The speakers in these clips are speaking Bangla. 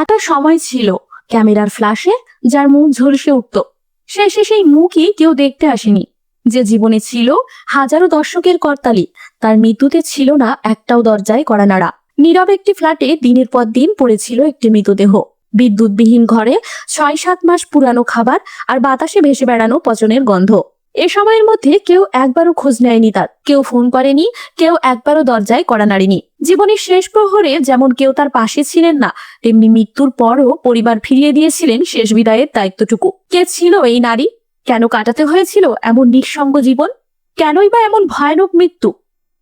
একটা সময় ছিল। ক্যামেরার ফ্ল্যাশে যার মুখ ঝলসে উঠত। শেষে সেই মুখই কেউ দেখতে আসেনি। যে জীবনে ছিল হাজারো দর্শকের করতালি, তার মৃত্যুতে ছিল না একটাও দরজায় করা নাড়া। নীরব একটি ফ্ল্যাটে দিনের পর দিন পড়েছিল একটি মৃতদেহ। বিদ্যুৎবিহীন ঘরে ছয় সাত মাস পুরানো খাবার আর বাতাসে ভেসে বেড়ানো পচনের গন্ধ। এ সময়ের মধ্যে কেউ একবারও খোঁজ নেয়নি তার। কেউ ফোন করেনি, কেউ একবারও দরজায় কড়া নাড়েনি। জীবনের শেষ প্রহরে যেমন কেউ তার পাশে ছিলেন না, তেমনি মৃত্যুর পরও পরিবার ফিরিয়ে দিয়েছিলেন শেষ বিদায়ের দায়িত্বটুকু। কে ছিল এই নারী? কেন কাটাতে হয়েছিল এমন নিঃসঙ্গ জীবন? কেনই বা এমন ভয়ানক মৃত্যু?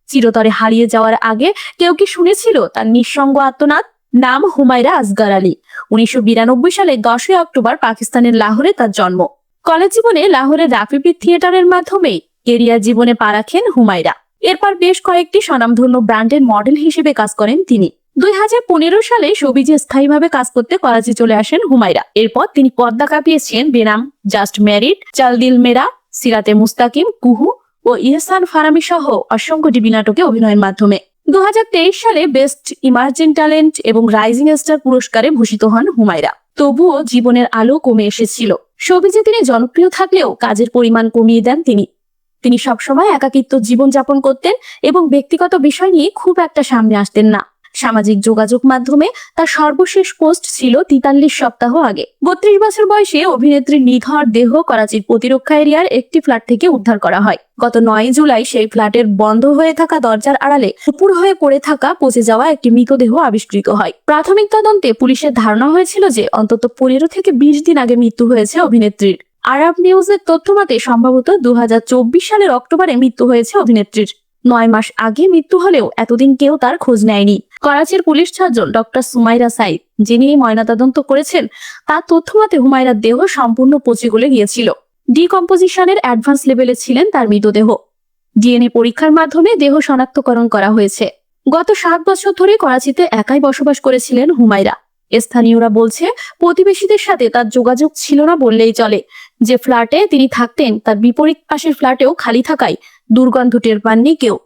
চিরতরে হারিয়ে যাওয়ার আগে কেউ কি শুনেছিল তার নিঃসঙ্গ আত্মনাদ নাম হুমায়রা আসগার আলী। উনিশশো বিরানব্বই সালে দশই অক্টোবর পাকিস্তানের লাহোরে তার জন্ম। কলেজ জীবনে লাহোরের রাফিপিড থিয়েটারের মাধ্যমে কেরিয়ার জীবনে পা রাখেন হুমায়রা। এরপর বেশ কয়েকটি স্বনামধন্য ব্র্যান্ডের মডেল হিসেবে কাজ করেন তিনি। দুই হাজার পনেরো সালে সবিজে স্থায়ীভাবে কাজ করতে করাচি চলে আসেন হুমায়রা। এরপর তিনি পর্দা কাঁপিয়েছেন বেনাম, জাস্ট ম্যারিড চাল দিল মেরা, সিরাতে মুস্তাকিম, কুহু ও ইহসান ফারামি সহ অসংখ্য টিভি নাটকে অভিনয়ের মাধ্যমে। দুই হাজার তেইশ সালে বেস্ট ইমার্জিং ট্যালেন্ট এবং রাইজিং স্টার পুরস্কারে ভূষিত হন হুমায়রা। তবুও জীবনের আলো কমে এসেছিল। সবিজে তিনি জনপ্রিয় থাকলেও কাজের পরিমাণ কমিয়ে দেন তিনি। তিনি সবসময় একাকিত্ব জীবনযাপন করতেন এবং ব্যক্তিগত বিষয় নিয়ে খুব একটা সামনে আসতেন না। সামাজিক যোগাযোগ মাধ্যমে তার সর্বশেষ পোস্ট ছিল তিতাল্লিশ সপ্তাহ আগে। বত্রিশ বছর বয়সে অভিনেত্রীর নিধর দেহ করাচির প্রতিরক্ষা এরিয়ার একটি ফ্ল্যাট থেকে উদ্ধার করা হয়। গত নয় জুলাই সেই ফ্ল্যাটের বন্ধ হয়ে থাকা দরজার আড়ালে উপর হয়ে পড়ে থাকা পচে যাওয়া একটি মৃতদেহ আবিষ্কৃত হয়। প্রাথমিক তদন্তে পুলিশের ধারণা হয়েছিল যে অন্তত পনেরো থেকে বিশ দিন আগে মৃত্যু হয়েছে অভিনেত্রীর। আরব নিউজের তথ্য মতে সম্ভবত দু হাজার চব্বিশ সালের অক্টোবরে মৃত্যু হয়েছে অভিনেত্রীর। নয় মাস আগে মৃত্যু হলেও এতদিন কেউ তার খোঁজ নেয়নি। করাচির police surgeon doctor Sumaira Saeed যিনি ময়নাতদন্ত করেছেন, তার তথ্য মতে হুমায়রার দেহ সম্পূর্ণ পচে গলে গিয়েছিল। ডিকম্পোজিশনের অ্যাডভান্স লেভেলে ছিলেন তার মৃতদেহ। ডিএনএ পরীক্ষার মাধ্যমে দেহ শনাক্তকরণ করা হয়েছে। গত সাত বছর ধরে করাচিতে একাই বসবাস করেছিলেন হুমায়রা। স্থানীয়রা বলছে, প্রতিবেশীদের সাথে তার যোগাযোগ ছিল না বললেই চলে। যে ফ্ল্যাটে তিনি থাকতেন, তার বিপরীত পাশের ফ্ল্যাটেও খালি থাকায় দুর্গন্ধ টের পাননি কেউ।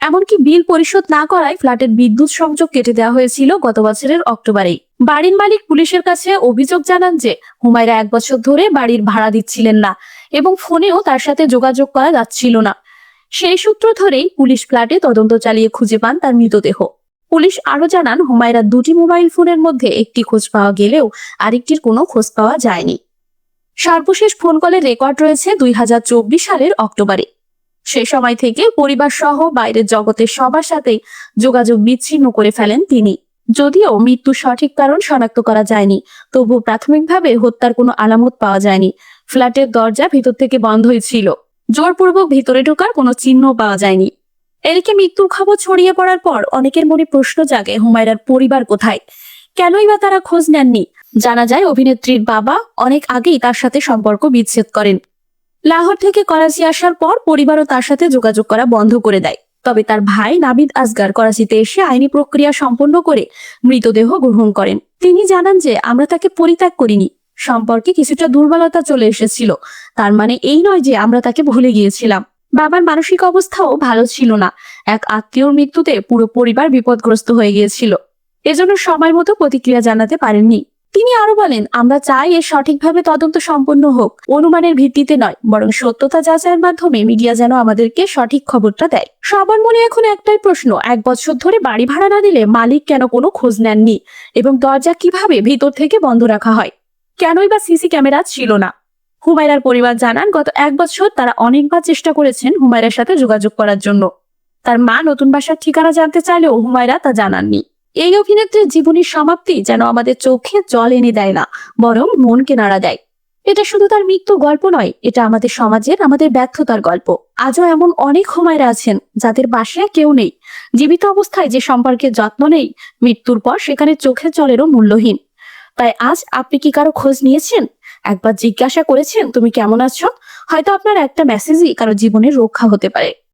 এমনকি বিল পরিশোধ না করায় ফ্ল্যাটের বিদ্যুৎ সংযোগ কেটে দেওয়া হয়েছিল গত বছরের অক্টোবরেই। বাড়ির মালিক পুলিশের কাছে অভিযোগ জানান যে, হুমায়রা এক বছর ধরে বাড়ির ভাড়া দিচ্ছিলেন না এবং ফোনেও তার সাথে যোগাযোগ করা যাচ্ছিল না। সেই সূত্র ধরেই পুলিশ ফ্ল্যাটে তদন্ত চালিয়ে খুঁজে পান তার মৃতদেহ। পুলিশ আরও জানান, হুমায়রা দুটি মোবাইল ফোনের মধ্যে একটি খোঁজ পাওয়া গেলেও আরেকটির কোনো খোঁজ পাওয়া যায়নি। সর্বশেষ ফোন কলের রেকর্ড রয়েছে দুই হাজার চব্বিশ সালের অক্টোবরে। সে সময় থেকে পরিবার সহ বাইরের জগতের সবার সাথেই যোগাযোগ বিচ্ছিন্ন করে ফেলেন তিনি। যদিও মৃত্যুর সঠিক কারণ শনাক্ত করা যায়নি, তবু প্রাথমিকভাবে হত্যার কোনো আলামত পাওয়া যায়নি। ফ্ল্যাটের দরজা ভিতর থেকে বন্ধই ছিল। জোরপূর্বক ভিতরে ঢোকার কোনো চিহ্ন পাওয়া যায়নি। এদিকে মৃত্যুর খবর ছড়িয়ে পড়ার পর অনেকের মনে প্রশ্ন জাগে, হুমায়রার পরিবার কোথায়? কেনই বা তারা খোঁজ নেননি? জানা যায়, অভিনেত্রীর বাবা অনেক আগেই তার সাথে সম্পর্ক বিচ্ছেদ করেন। লাহোর থেকে করাচি আসার পর পরিবারও তার সাথে যোগাযোগ করা বন্ধ করে দেয়। তবে তার ভাই নাবিদ আসগার করাচিতে এসে আইনি প্রক্রিয়া সম্পন্ন করে মৃতদেহ গ্রহণ করেন। তিনি জানান যে, আমরা তাকে পরিত্যাগ করিনি। সম্পর্কে কিছুটা দুর্বলতা চলে এসেছিল। তার মানে এই নয় যে আমরা তাকে ভুলে গিয়েছিলাম। বাবার মানসিক অবস্থাও ভালো ছিল না। এক আত্মীয়র মৃত্যুতে পুরো পরিবার বিপদগ্রস্ত হয়ে গিয়েছিল। এজন্য সময় মতো প্রতিক্রিয়া জানাতে পারেননি। তিনি আরও বলেন, আমরা চাই এর সঠিকভাবে তদন্ত সম্পন্ন হোক। অনুমানের ভিত্তিতে নয়, বরং সত্যতা যাচাইয়ের মাধ্যমে মিডিয়া যেন আমাদেরকে সঠিক খবরটা দেয়। সবার মনে এখন একটাই প্রশ্ন, এক বছর ধরে বাড়ি ভাড়া না দিলে মালিক কেন কোনো খোঁজ নেননি? এবং দরজা কীভাবে ভিতর থেকে বন্ধ রাখা হয়? কেনই বা সিসি ক্যামেরা ছিল না? হুমায়রার পরিবার জানান, গত এক বছর তারা অনেকবার চেষ্টা করেছেন হুমায়রার সাথে যোগাযোগ করার জন্য। তার মা নতুন বাসার ঠিকানা জানতে চাইলেও হুমায়রা তা জানাননি। এই অভিনেত্রীর জীবনের সমাপ্তি যেন আমাদের চোখে জল এনে দেয় না, বরং মনকে নাড়া দেয়। এটা শুধু তার মৃত্যু গল্প নয়, এটা আমাদের সমাজের, আমাদের ব্যর্থতার গল্প। আজও এমন অনেক হুমায়রা আছেন, যাদের বাসায় কেউ নেই। জীবিত অবস্থায় যে সম্পর্কের যত্ন নেই, মৃত্যুর পর সেখানে চোখের জলেরও মূল্যহীন। তাই আজ আপনি কি কারও খোঁজ নিয়েছেন? একবার জিজ্ঞাসা করেছেন, তুমি কেমন আছো? হয়তো আপনার একটা মেসেজই কারও জীবনের রক্ষা হতে পারে।